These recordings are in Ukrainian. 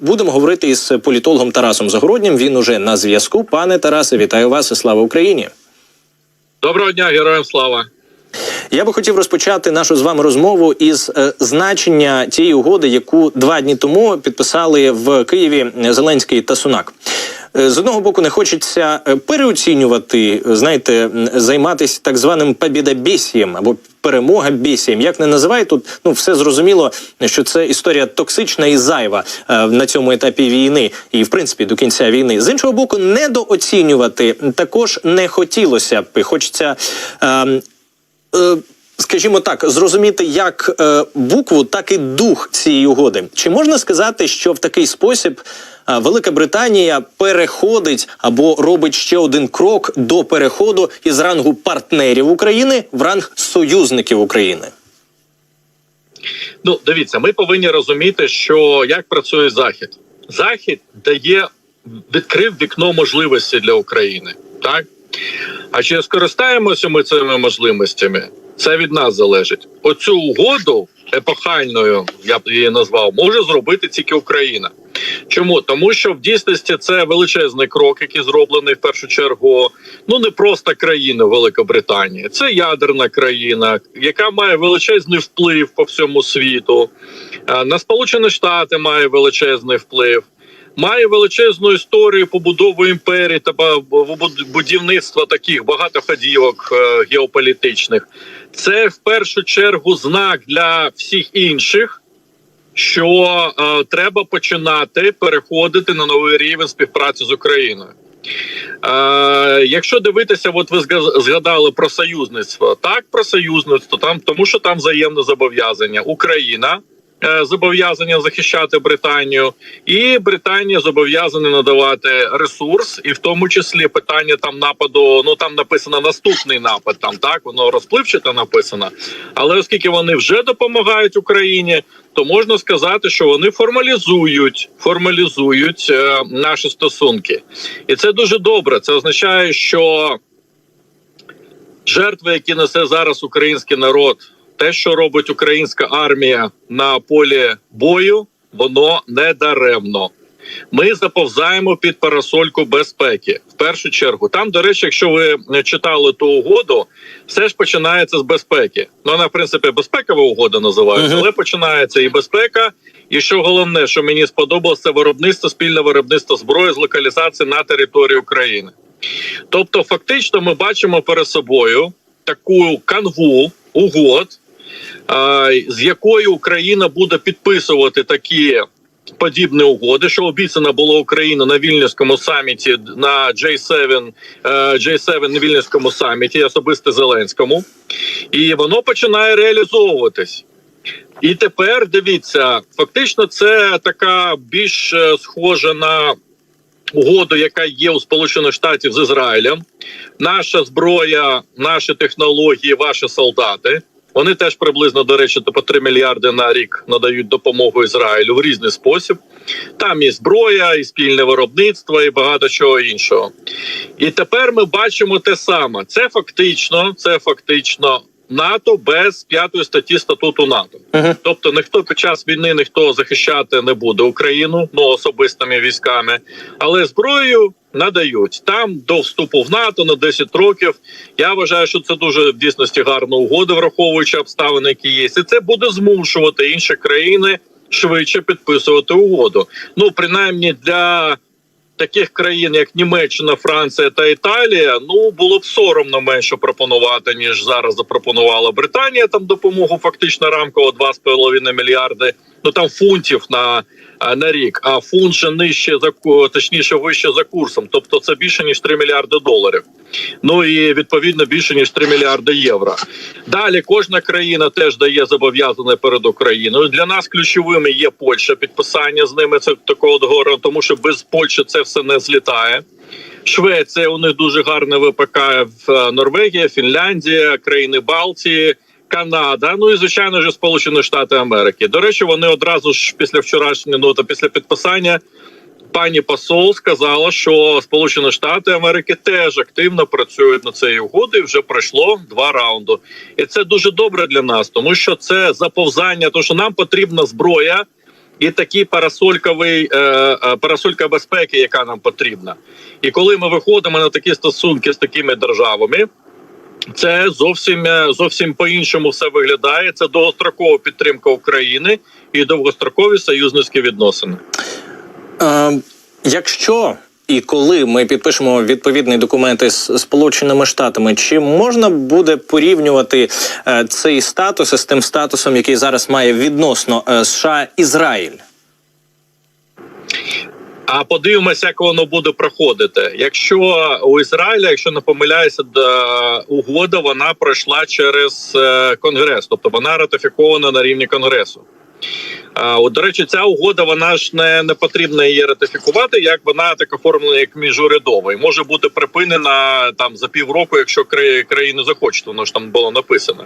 Будемо говорити із політологом Тарасом Загороднім. Він уже на зв'язку. Пане Тарасе, вітаю вас і слава Україні. Доброго дня, героям слава. Я би хотів розпочати нашу з вами розмову із е, значення тієї угоди, яку два дні тому підписали в Києві Зеленський та Сунак. Е, З одного боку, не хочеться е, переоцінювати, знаєте, займатися так званим побідобєсієм або перемога бєсієм. Як не називай тут, ну все зрозуміло, що це історія токсична і зайва е, на цьому етапі війни, і в принципі до кінця війни. З іншого боку, недооцінювати також не хотілося б. Хочеться. Е, е, Скажімо так, зрозуміти як е, букву, так і дух цієї угоди. Чи можна сказати, що в такий спосіб е, Велика Британія переходить або робить ще один крок до переходу із рангу партнерів України в ранг союзників України? Ну, дивіться, ми повинні розуміти, що як працює захід. Захід дає відкрив вікно можливості для України, так а чи скористаємося ми цими можливостями? Це від нас залежить. Оцю угоду епохальною, я б її назвав, може зробити тільки Україна. Чому? Тому що в дійсності це величезний крок, який зроблений в першу чергу. Ну не просто країна Великобританії, це ядерна країна, яка має величезний вплив по всьому світу. Е, На Сполучені Штати має величезний вплив. Має величезну історію побудови імперії та будівництва таких багатоходівок е, геополітичних. Це в першу чергу знак для всіх інших, що е, треба починати переходити на новий рівень співпраці з Україною. Е, якщо дивитися, от ви згадали про союзництво. Так, про союзництво там, тому що там взаємне зобов'язання. Україна зобов'язання захищати Британію, і Британія зобов'язана надавати ресурс, і в тому числі питання там нападу. Ну там написано наступний напад. Там так воно розпливчато написано. Але оскільки вони вже допомагають Україні, то можна сказати, що вони формалізують формалізують е, наші стосунки, і це дуже добре. Це означає, що жертви, які несе зараз український народ, те, що робить українська армія на полі бою, воно не даремно. Ми заповзаємо під парасольку безпеки. В першу чергу, там, до речі, якщо ви читали ту угоду, все ж починається з безпеки. Ну, вона, в принципі, безпекова угода називається, Мгм. але починається і безпека. І що головне, що мені сподобалося, це виробництво, спільне виробництво зброї з локалізації на території України. Тобто, фактично, ми бачимо перед собою таку канву угод, з якою Україна буде підписувати такі подібні угоди, що обіцяно було Україна на вільнюському саміті на J7, е, J7 на вільнюському саміті, особисто Зеленському, і воно починає реалізовуватись. І тепер дивіться, фактично, це така більш е, схожа на угоду, яка є у Сполучених Штатів з Ізраїлем. Наша зброя, наші технології, ваші солдати. Вони теж приблизно, до речі, по 3 мільярди на рік надають допомогу Ізраїлю в різний спосіб. Там і зброя, і спільне виробництво, і багато чого іншого. І тепер ми бачимо те саме. Це фактично, це фактично НАТО без п'ятої статті статуту НАТО. Мгм. Тобто ніхто під час війни ніхто захищати не буде Україну ну особистими військами, але зброю надають там до вступу в НАТО на 10 років. Я вважаю, що це дуже в дійсності гарна угода, враховуючи обставини, які є. І це буде змушувати інші країни швидше підписувати угоду. Ну принаймні для. Таких країн, як Німеччина, Франція та Італія, ну було б соромно менше пропонувати ніж зараз запропонувала Британія. Там допомогу фактично рамково 2,5 мільярди. Ну там фунтів на, на рік. А фунт ще нижче за точніше вище за курсом. Тобто це більше ніж 3 мільярди доларів. Ну і відповідно більше ніж 3 мільярди євро. Далі кожна країна теж дає зобов'язане перед Україною. Для нас ключовими є Польща. Підписання з ними це такого договору, тому що без Польщі це все не злітає. Швеція у них дуже гарне ВПК в е, Норвегія, Фінляндія, країни Балтії. Канада, ну і звичайно ж Сполучені Штати Америки. До речі, вони одразу ж після вчорашнього ну, та після підписання пані посол сказала, що Сполучені Штати Америки теж активно працюють над цією угодою. Вже пройшло два раунди, і це дуже добре для нас, тому що це заповзання, тому що нам потрібна зброя і такий парасольковий е, е, парасолька безпеки, яка нам потрібна. І коли ми виходимо на такі стосунки з такими державами. Це зовсім е, зовсім по-іншому все виглядає. Це довгострокова підтримка України і довгострокові союзницькі відносини. Е, якщо і коли ми підпишемо відповідні документи з Сполученими Штатами, чи можна буде порівнювати е, цей статус із тим статусом, який зараз має відносно е, США Ізраїль? А подивимося, як воно буде проходити. Якщо у Ізраїля, якщо не помиляюся, угода вона пройшла через е, конгрес, тобто вона ратифікована на рівні конгресу. От, до речі, ця угода вона ж не, не потрібно її ратифікувати, як вона так оформлена як міжурядова і може бути припинена там за півроку, якщо країни захочуть, воно ж там було написано.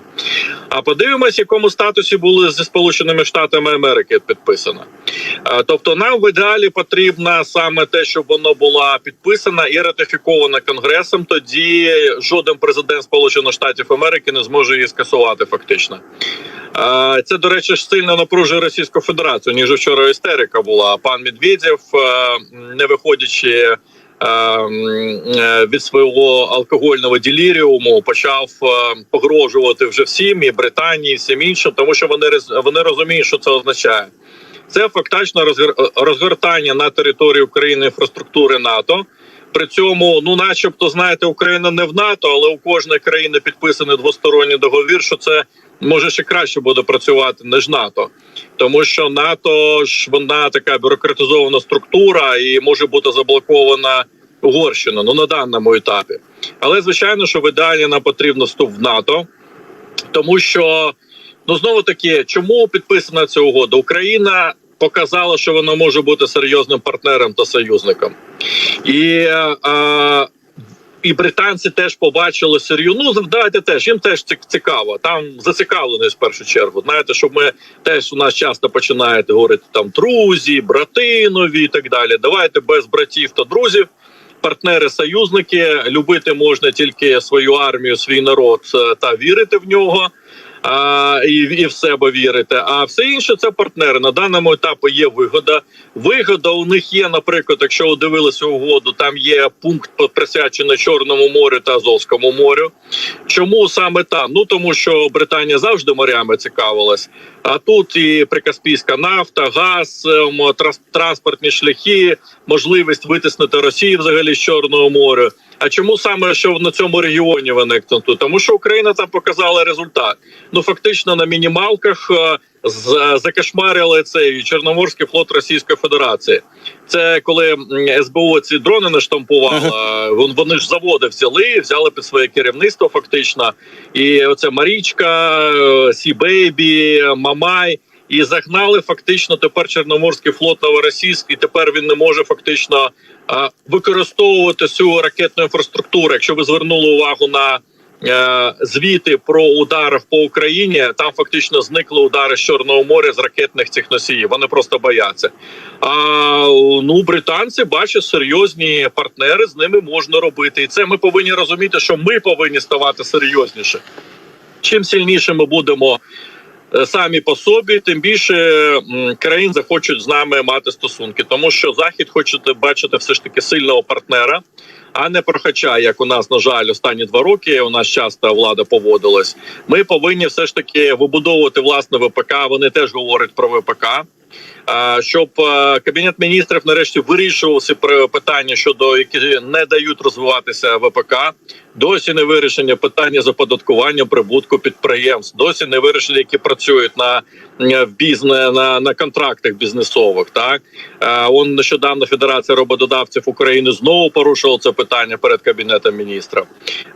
А подивимось, якому статусі були зі Сполученими Штатами Америки підписано. Тобто, нам в ідеалі потрібно саме те, щоб воно була підписана і ратифікована конгресом. Тоді жоден президент Сполучених Штатів Америки не зможе її скасувати фактично. Це, до речі, сильно напружує Російську Федерацію, ніж вчора істерика була. Пан Медведєв, е, не виходячи е, е, від свого алкогольного діліріуму, почав погрожувати вже всім і Британії, і всім іншим, тому що вони вони розуміють, що це означає. Це фактично розгор- розгортання на території України інфраструктури НАТО. При цьому, ну, начебто, знаєте, Україна не в НАТО, але у кожної країни підписаний двосторонній договір, що це може ще краще буде працювати ніж НАТО, тому що НАТО ж вона така бюрократизована структура і може бути заблокована Угорщина. Ну на даному етапі. Але звичайно, що в ідеалі нам потрібно вступ в НАТО, тому що ну знову таки, чому підписана ця угода? Україна показала, що вона може бути серйозним партнером та союзником, і е, е, і британці теж побачили серйозно. Ну давайте теж їм теж цік- цікаво. Там зацікавленість в першу чергу. Знаєте, що ми теж у нас часто починають говорити там друзі, братинові і так далі. Давайте без братів та друзів. Партнери, союзники, любити можна тільки свою армію, свій народ е, та вірити в нього. А, і, і в себе вірити. А все інше це партнери. На даному етапі є вигода. Вигода у них є, наприклад, якщо ви дивилися угоду, там є пункт присвячений Чорному морю та Азовському морю. Чому саме там? Ну тому що Британія завжди морями цікавилась. А тут і прикаспійська нафта, газ, ем, транспортні шляхи, можливість витиснути Росію взагалі з Чорного моря. А чому саме що на цьому регіоні виникнуто? Тому що Україна там показала результат. Ну фактично на мінімалках е, з- закошмарили цей Чорноморський флот Російської Федерації. Це коли СБУ ці дрони наштампували, вон- вони ж заводи взяли, взяли під своє керівництво, фактично. І оце Марічка, е, Сі Бейбі, Мамай. І загнали фактично тепер Чорноморський флот новоросійський. Тепер він не може фактично а, використовувати цю ракетну інфраструктуру. Якщо ви звернули увагу на е, звіти про удари по Україні, там фактично зникли удари з Чорного моря з ракетних цих носіїв. Вони просто бояться. А ну британці бачать серйозні партнери, з ними можна робити. І це ми повинні розуміти, що ми повинні ставати серйозніше. Чим сильніше ми будемо е, самі по собі, тим більше країн захочуть з нами мати стосунки, тому що захід хоче бачити все ж таки сильного партнера, а не прохача, як у нас на жаль останні два роки. У нас часто влада поводилась. Ми повинні все ж таки вибудовувати власне ВПК. Вони теж говорять про ВПК. Щоб е, кабінет міністрів нарешті вирішував ці пр- питання щодо які не дають розвиватися ВПК. Досі не вирішення питання з оподаткування прибутку підприємств. Досі не вирішення, які працюють на бізнес на, на контрактах бізнесових. Так Е, он нещодавно Федерація роботодавців України знову порушила це питання перед кабінетом міністрів.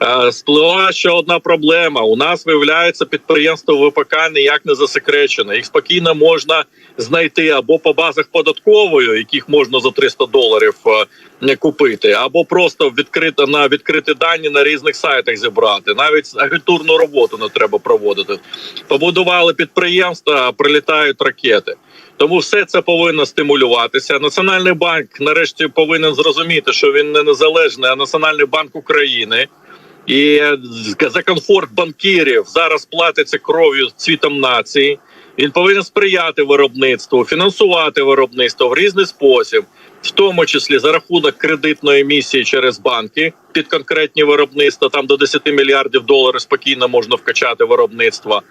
Е, Спливла ще одна проблема. У нас виявляється підприємство ВПК ніяк не засекречене. Їх спокійно можна знайти або по базах податкової, яких можна за 300 доларів е, не купити, або просто відкрито на відкриті дані на різних сайтах зібрати. Навіть агентурну роботу не треба проводити. Побудували підприємства, прилітають ракети. Тому все це повинно стимулюватися. Національний банк нарешті повинен зрозуміти, що він не незалежний, а Національний банк України. І за комфорт банкірів зараз платиться кров'ю цвітом нації. Він повинен сприяти виробництву, фінансувати виробництво в різний спосіб, в тому числі за рахунок кредитної місії через банки під конкретні виробництва. Там до 10 мільярдів доларів спокійно можна вкачати виробництво,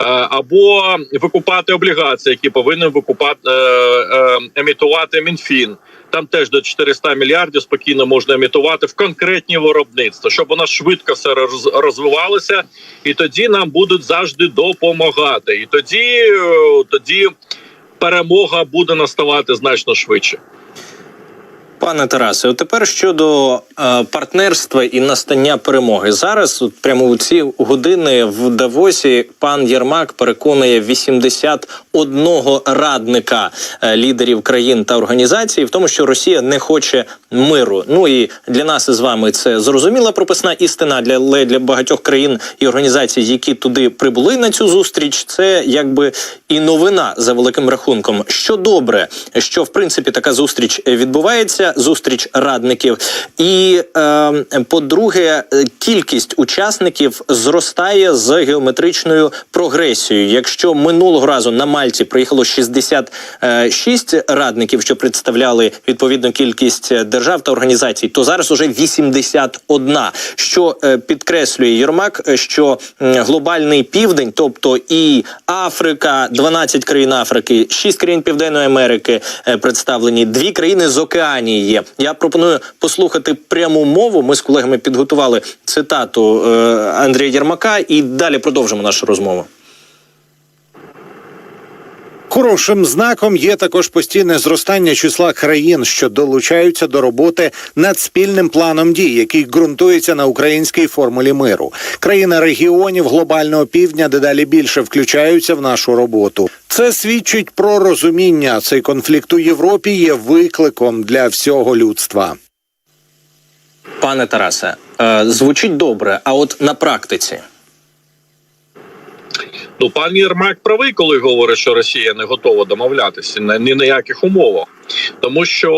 Е, або викупати облігації, які повинен викупати е, е, емітувати МінФін. Там теж до 400 мільярдів спокійно можна емітувати в конкретні виробництва, щоб вона швидко все роз- розвивалося, і тоді нам будуть завжди допомагати. І тоді, е, тоді перемога буде наставати значно швидше. Пане Тарасе, от тепер щодо е, партнерства і настання перемоги. Зараз, от прямо у ці години в Давосі, пан Єрмак переконує 81 радника е, лідерів країн та організацій в тому, що Росія не хоче миру. Ну і для нас із вами це зрозуміла прописна істина для, для багатьох країн і організацій, які туди прибули на цю зустріч. Це якби і новина за великим рахунком. Що добре, що в принципі така зустріч відбувається, зустріч радників. І е, по-друге, е, кількість учасників зростає з геометричною прогресією. Якщо минулого разу на Мальті приїхало 66 радників, що представляли відповідну кількість держав та організацій, то зараз уже 81. Що е, підкреслює Єрмак, е, що глобальний південь, тобто і Африка, 12 країн Африки, 6 країн Південної Америки е, представлені, дві країни з Океанії є. Я пропоную послухати пряму мову. Ми з колегами підготували цитату е, Андрія Єрмака, і далі продовжимо нашу розмову. Хорошим знаком є також постійне зростання числа країн, що долучаються до роботи над спільним планом дій, який ґрунтується на українській формулі миру. Країни регіонів глобального півдня дедалі більше включаються в нашу роботу. Це свідчить про розуміння. Цей конфлікт у Європі є викликом для всього людства. Пане Тарасе, е, звучить добре, а от на практиці. Ну, пан Єрмак правий, коли говорить, що Росія не готова домовлятися ні на яких умовах, тому що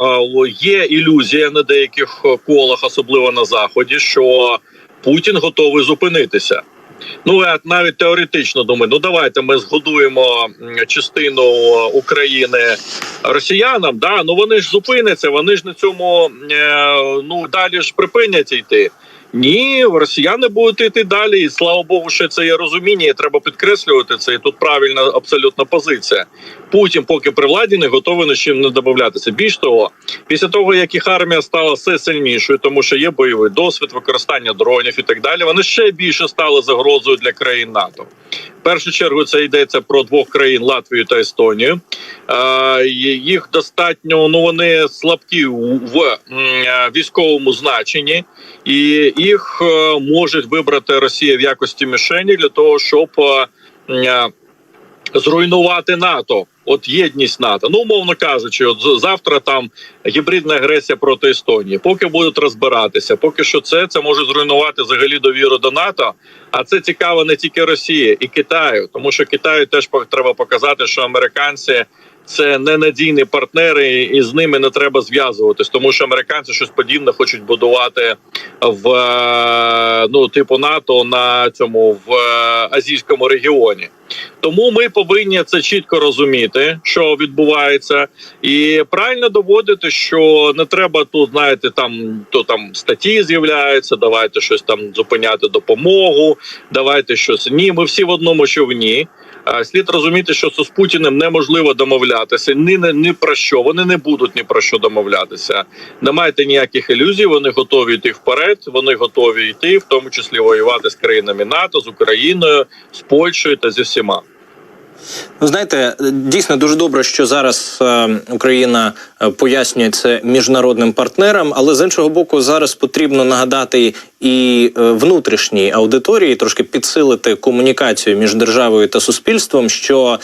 е, є ілюзія на деяких колах, особливо на заході, що Путін готовий зупинитися. Ну навіть теоретично думаю, ну давайте ми згодуємо частину України росіянам. Да, ну вони ж зупиняться, вони ж на цьому е, ну далі ж припинять йти. Ні, росіяни будуть йти далі, і слава Богу, що це є розуміння. і Треба підкреслювати це. І тут правильна абсолютно позиція. Путін, поки при владі, не готовий на чим не додатися. Більш того, після того як їх армія стала все сильнішою, тому що є бойовий досвід, використання дронів і так далі. Вони ще більше стали загрозою для країн НАТО. Першу чергу це йдеться про двох країн Латвію та Естонію. Е, їх достатньо ну вони слабкі в е, військовому значенні, і їх може можуть вибрати Росія в якості мішені для того, щоб е, е, зруйнувати НАТО. От єдність НАТО. Ну, умовно кажучи, от завтра там гібридна агресія проти Естонії. Поки будуть розбиратися, поки що це, це може зруйнувати взагалі довіру до НАТО. А це цікаво не тільки Росії і Китаю, тому що Китаю теж треба показати, що американці. Це ненадійні партнери, і з ними не треба зв'язуватись, тому що американці щось подібне хочуть будувати в е, ну типу НАТО на цьому в е, азійському регіоні. Тому ми повинні це чітко розуміти, що відбувається, і правильно доводити, що не треба тут, знаєте, там то там статті з'являються. Давайте щось там зупиняти допомогу. Давайте щось ні. Ми всі в одному човні. Слід розуміти, що з Путіним неможливо домовлятися. Ні, ні, ні про що. Вони не будуть ні про що домовлятися. Не майте ніяких ілюзій. Вони готові йти вперед. Вони готові йти, в тому числі воювати з країнами НАТО, з Україною, з Польщею та зі всіма. Ну, знаєте, дійсно дуже добре, що зараз е, Україна е, пояснює це міжнародним партнерам, але з іншого боку, зараз потрібно нагадати і е, внутрішній аудиторії, трошки підсилити комунікацію між державою та суспільством. Що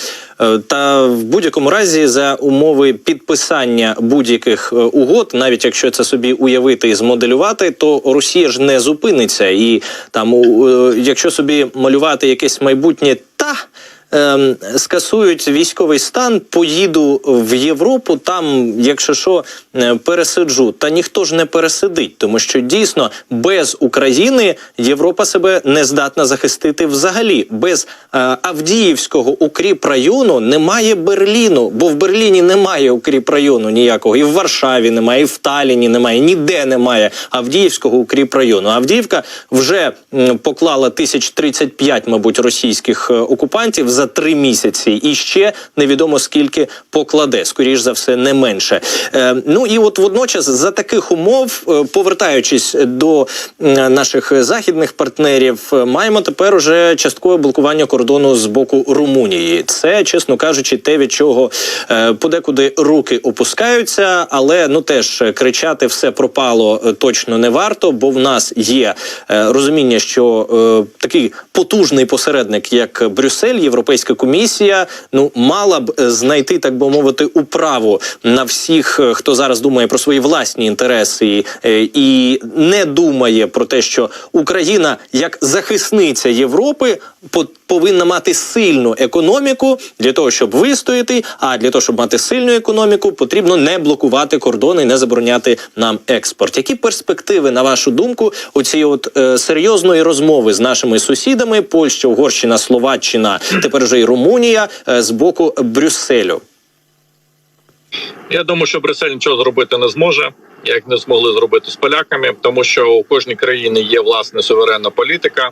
та в будь-якому разі за умови підписання будь-яких угод, навіть якщо це собі уявити і змоделювати, то Росія ж не зупиниться, і там, якщо собі малювати якесь майбутнє ем, скасують військовий стан, поїду в Європу, там, якщо що, е, пересиджу. Та ніхто ж не пересидить, тому що дійсно без України Європа себе не здатна захистити взагалі. Без е, Авдіївського укріп району немає Берліну, бо в Берліні немає укріп району ніякого, і в Варшаві немає, і в Таліні немає, ніде немає Авдіївського укріп району. Авдіївка вже м, поклала 1035, мабуть, російських е, окупантів за три місяці, і ще невідомо скільки покладе, скоріш за все, не менше. Е, ну і от водночас за таких умов, е, повертаючись до наших західних партнерів, е, маємо тепер уже часткове блокування кордону з боку Румунії. Це, чесно кажучи, те, від чого е, подекуди руки опускаються, але ну теж кричати все пропало точно не варто, бо в нас є розуміння, що такий потужний посередник, як Брюссель, Європейська комісія, ну мала б е, знайти, так би мовити, управу на всіх, е, хто зараз думає про свої власні інтереси е, і не думає про те, що Україна як захисниця Європи по- повинна мати сильну економіку для того, щоб вистояти. А для того, щоб мати сильну економіку, потрібно не блокувати кордони, не забороняти нам експорт. Які перспективи, на вашу думку, у цієї от е, серйозної розмови з нашими сусідами Польща, Угорщина, Словаччина, тепер вже і Румунія е, з боку Брюсселю? Я думаю, що Брюссель нічого зробити не зможе, як не змогли зробити з поляками, тому що у кожній країні є власне суверенна політика,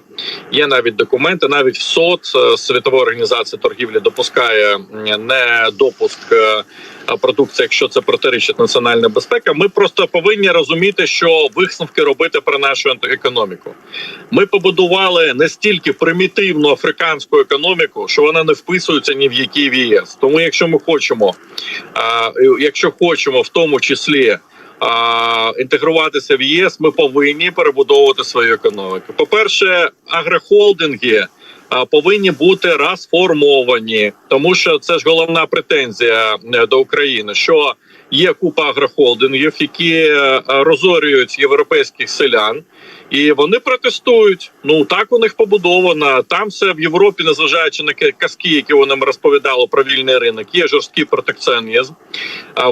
є навіть документи, навіть в СОТ е, Світова організація торгівлі допускає не допуск е, продукції, якщо це протирічить національна безпека. Ми просто повинні розуміти, що висновки робити про нашу економіку. Ми побудували настільки примітивну африканську економіку, що вона не вписується ні в який в ЄС. Тому, якщо ми хочемо, якщо хочемо в тому числі. Інтегруватися в ЄС, ми повинні перебудовувати свою економіку. По перше, агрохолдинги повинні бути розформовані, тому що це ж головна претензія е, до України. Що є купа агрохолдингів, які е, розорюють європейських селян, і вони протестують. Ну так у них побудовано. Там все в Європі, незважаючи на казки, які вони нам розповідали про вільний ринок, є жорсткий протекціонізм.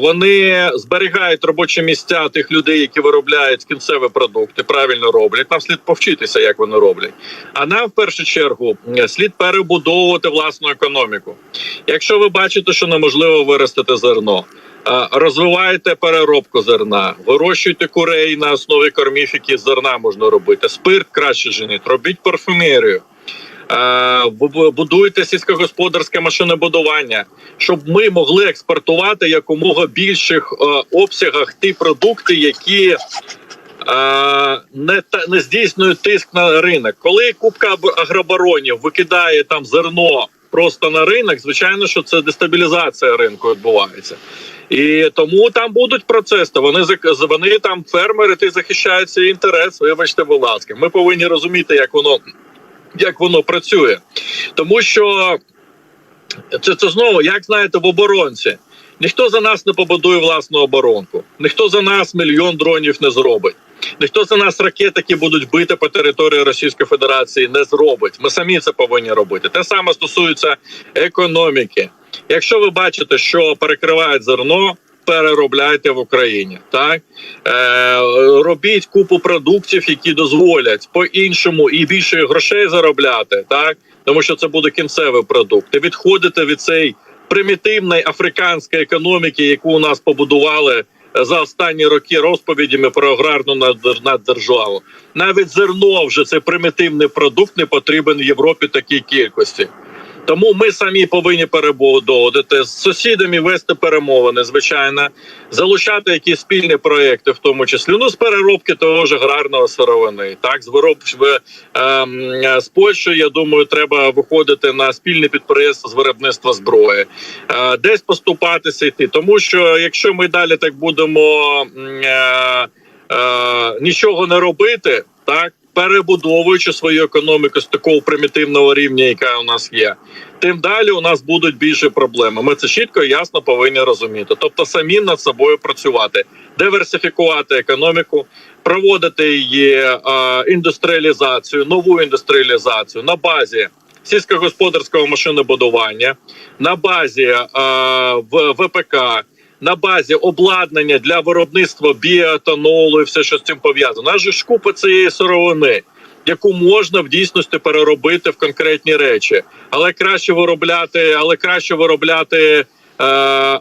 Вони зберігають робочі місця тих людей, які виробляють кінцеві продукти, правильно роблять. Нам слід повчитися, як вони роблять. А нам в першу чергу слід перебудовувати власну економіку. Якщо ви бачите, що неможливо виростити зерно. Е, Розвивайте переробку зерна, вирощуйте курей на основі кормів, які з зерна можна робити. Спирт краще женіть, робіть парфумерію. Бу- будуйте сільськогосподарське машинобудування, щоб ми могли експортувати якомога більших обсягах ті продукти, які не та не здійснюють тиск на ринок. Коли купка агробаронів викидає там зерно просто на ринок, звичайно, що це дестабілізація ринку відбувається. І тому там будуть процеси. Вони вони там фермери, ти захищають свій інтерес. Вибачте, будь ласка, ми повинні розуміти, як воно як воно працює, тому що це, це знову, як знаєте, в оборонці. Ніхто за нас не побудує власну оборонку, ніхто за нас мільйон дронів не зробить. Ніхто за нас ракет, які будуть бити по території Російської Федерації, не зробить. Ми самі це повинні робити. Те саме стосується економіки. Якщо ви бачите, що перекривають зерно, переробляйте в Україні. Так е, робіть купу продуктів, які дозволять по-іншому і більше грошей заробляти, так тому що це буде кінцевий продукт. І відходите від цієї примітивної африканської економіки, яку у нас побудували за останні роки розповідями про аграрну наддер- наддержаву. Навіть зерно вже це примітивний продукт не потрібен в Європі такій кількості. Тому ми самі повинні перебудовувати з сусідами вести перемовини, звичайно, залучати якісь спільні проекти, в тому числі ну з переробки того ж аграрного сировини. Так, з вироб в- ем, е, з Польщею, я думаю, треба виходити на спільне підприємство з виробництва зброї, е, десь поступатися йти. Тому що якщо ми далі так будемо е, е, нічого не робити, так. Перебудовуючи свою економіку з такого примітивного рівня, яка у нас є, тим далі у нас будуть більше проблеми. Ми це чітко і ясно повинні розуміти. Тобто, самі над собою працювати, диверсифікувати економіку, проводити її е, індустріалізацію, нову індустріалізацію на базі сільськогосподарського машинобудування, на базі е, в ВПК, на базі обладнання для виробництва біоетанолу і все, що з цим пов'язано. У нас же ж купа цієї сировини, яку можна в дійсності переробити в конкретні речі, але краще виробляти, але краще виробляти. Е,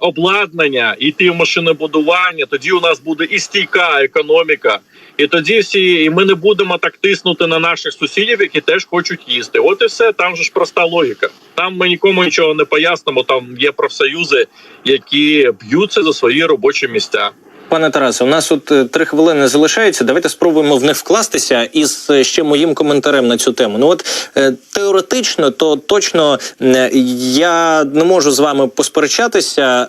обладнання йти в машинобудування, тоді у нас буде і стійка економіка, і тоді всі, і ми не будемо так тиснути на наших сусідів, які теж хочуть їсти. От і все. Там же ж проста логіка. Там ми нікому нічого не пояснимо. Там є профсоюзи, які б'ються за свої робочі місця. Пане Тарасе, у нас тут е, три хвилини залишається. Давайте спробуємо в них вкластися із е, ще моїм коментарем на цю тему. Ну от е, теоретично, то точно я не можу з вами посперечатися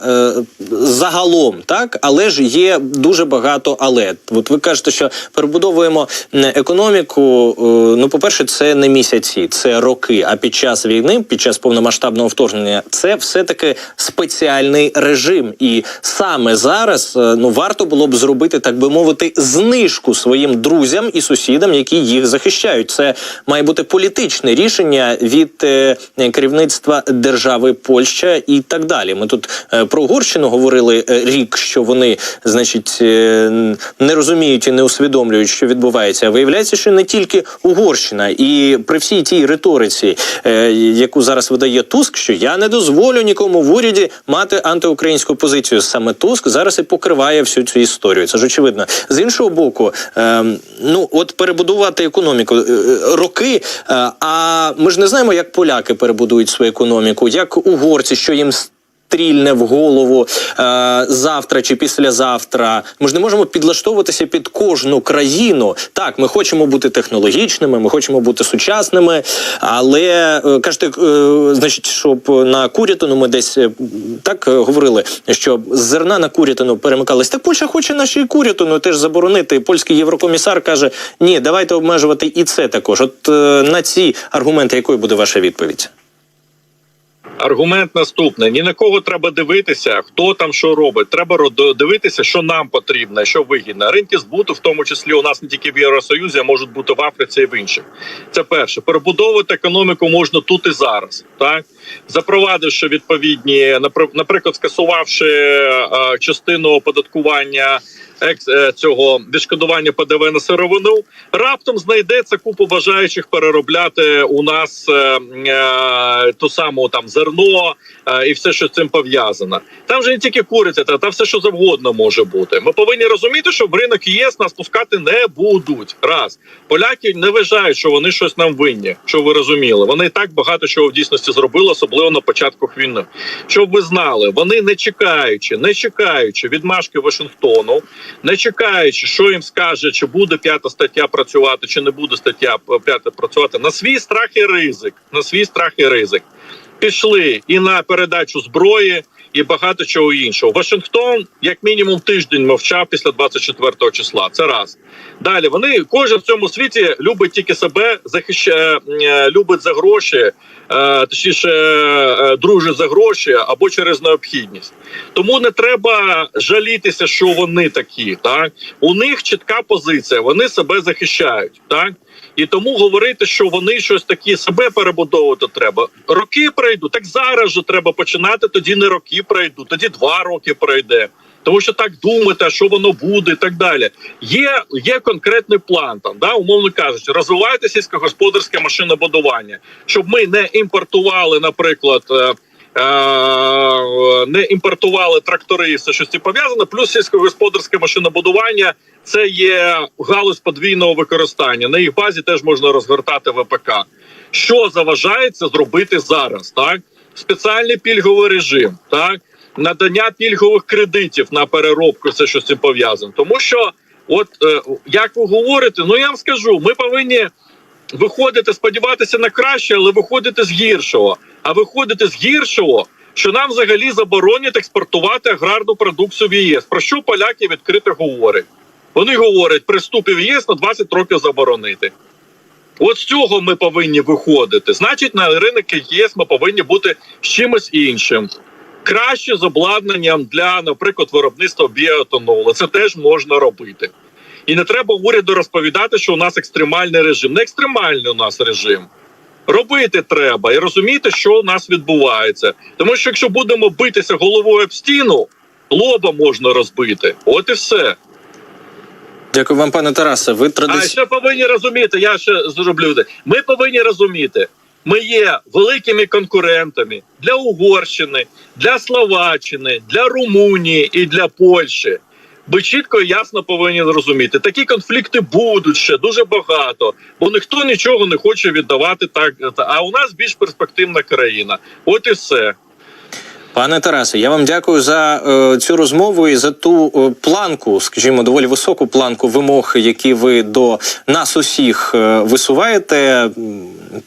загалом, так але ж є дуже багато але. От ви кажете, що перебудовуємо економіку. Ну, по-перше, це не місяці, це роки. А під час війни, під час повномасштабного вторгнення, це все таки спеціальний режим. І саме зараз ну варто було б зробити, так би мовити, знижку своїм друзям і сусідам, які їх захищають. Це має бути політичне рішення від е, керівництва держави Польща і так далі. Ми тут е, про Угорщину говорили е, рік, що вони, значить, не розуміють і не усвідомлюють, що відбувається. Виявляється, що не тільки Угорщина, і при всій тій риториці, яку зараз видає Туск, що я не дозволю нікому в уряді мати антиукраїнську позицію. Саме Туск зараз і покриває всю цю історію. Це ж очевидно. З іншого боку, е, ну от перебудувати економіку е, е, роки. е, а ми ж не знаємо, як поляки перебудують свою економіку, як угорці, що їм стрільне в голову е, завтра чи післязавтра. Ми ж не можемо підлаштовуватися під кожну країну. Так, ми хочемо бути технологічними, ми хочемо бути сучасними, але е, кажете, е, значить, щоб на курятину ми десь е, так е, говорили, що зерна на курятину перемикались. Так Польща хоче наші курятину теж заборонити. Польський єврокомісар каже: ні, давайте обмежувати і це також. От е, на ці аргументи, якою буде ваша відповідь? Аргумент наступний: ні на кого треба дивитися, хто там що робить. Треба дивитися, що нам потрібно, що вигідно. Ринки збуту, в тому числі у нас не тільки в Євросоюзі, а можуть бути в Африці і в інших. Це перше. Перебудовувати економіку можна тут і зараз, так запровадивши відповідні, напри- наприклад, скасувавши е, частину оподаткування. Екс е, цього відшкодування ПДВ на сировину раптом знайдеться купу бажаючих переробляти у нас е, е, ту саму там зерно і все, що з цим пов'язано. Там же не тільки куриця, та, та все, що завгодно може бути. Ми повинні розуміти, що в ринок ЄС нас пускати не будуть. Раз поляки не вважають, що вони щось нам винні. Що ви розуміли? Вони і так багато чого в дійсності зробили, особливо на початку війни. Щоб ви знали, вони не чекаючи, не чекаючи відмашки Вашингтону, не чекаючи, що їм скаже, чи буде п'ята стаття працювати, чи не буде стаття е, п'ята працювати на свій страх і ризик. На свій страх і ризик. Пішли і на передачу зброї, і багато чого іншого. Вашингтон, як мінімум, тиждень мовчав після 24 числа. Це раз. Далі вони кожен в цьому світі любить тільки себе, захищає, е, любить за гроші, е, точніше, е, дружить за гроші або через необхідність. Тому не треба жалітися, що вони такі. Так у них чітка позиція, вони себе захищають. Так і тому говорити, що вони щось такі себе перебудовувати треба. Роки пройдуть, так зараз же треба починати. Тоді не роки пройдуть, тоді два роки пройде. Тому що так думати, що воно буде, і так далі. Є, є конкретний план там, да, умовно кажучи, розвивайте сільськогосподарське машинобудування, щоб ми не імпортували, наприклад. Е, Не імпортували трактори і все що з цим. Плюс сільськогосподарське машинобудування це є галузь подвійного використання. На їх базі теж можна розгортати ВПК. Що заважає це зробити зараз? Так, спеціальний пільговий режим, так надання пільгових кредитів на переробку, все що з цим пов'язано. Тому що, от е, як ви говорите, ну я вам скажу, ми повинні виходити, сподіватися на краще, але виходити з гіршого. А виходити з гіршого, що нам взагалі заборонять експортувати аграрну продукцію в ЄС. Про що поляки відкрито говорять? Вони говорять, при вступі в ЄС на 20 років заборонити. От з цього ми повинні виходити. Значить, на ринок ЄС ми повинні бути з чимось іншим. Краще з обладнанням для, наприклад, виробництва біоетанолу. Це теж можна робити. І не треба уряду розповідати, що у нас екстремальний режим. Не екстремальний у нас режим. Робити треба і розуміти, що у нас відбувається. Тому що якщо будемо битися головою об стіну, лоба можна розбити. От і все. Дякую вам, пане Тарасе. Ви А ще повинні розуміти, я ще зроблю. Ми повинні розуміти, ми є великими конкурентами для Угорщини, для Словаччини, для Румунії і для Польщі. Ми чітко і ясно повинні зрозуміти, такі конфлікти будуть ще дуже багато, бо ніхто нічого не хоче віддавати так. А у нас більш перспективна країна. От і все. Пане Тарасе, я вам дякую за е, цю розмову і за ту е, планку, скажімо, доволі високу планку вимог, які ви до нас усіх е, висуваєте.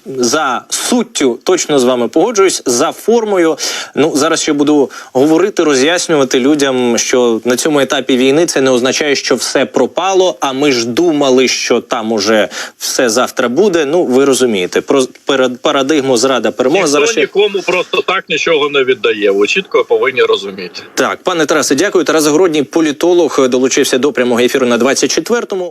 За суттю точно з вами погоджуюсь. За формою. Ну зараз ще буду говорити, роз'яснювати людям, що на цьому етапі війни це не означає, що все пропало. А ми ж думали, що там уже все завтра буде. Ну ви розумієте, про перед парадигму зрада перемога. Ніхто Зараз ще нікому просто так нічого не віддає. Ви чітко повинні розуміти. Так, пане Тарасе, дякую. Тарас Загородній, політолог, долучився до прямого ефіру на 24-му.